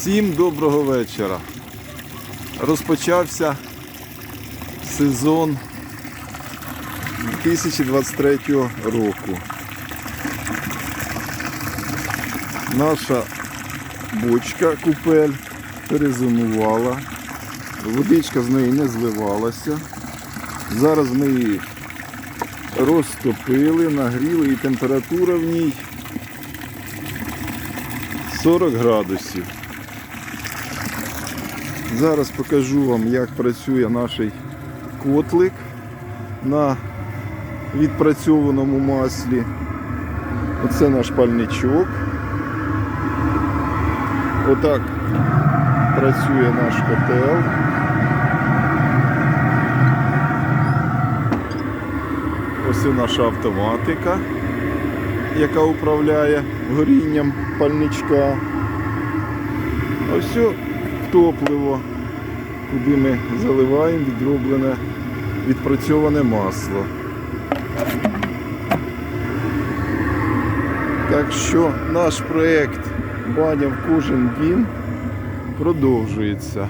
Всім доброго вечора. Розпочався сезон 2023 року. Наша бочка купель перезимувала. Водичка з неї не зливалася. Зараз ми її розтопили, нагріли і температура в ній 40 градусів. Зараз покажу вам, як працює наш котлик на відпрацьованому маслі. Оце наш пальничок. Отак працює наш котел. Ось наша автоматика, яка управляє горінням пальничка. Ось топливо, куди ми заливаємо відроблене відпрацьоване масло. Так що наш проєкт Баня в кожен дім продовжується.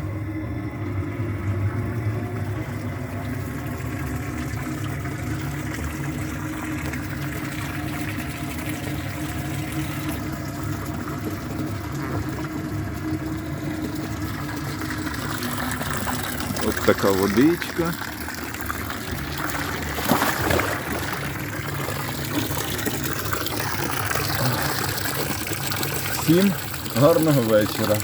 Ось така водичка. Всім гарного вечора.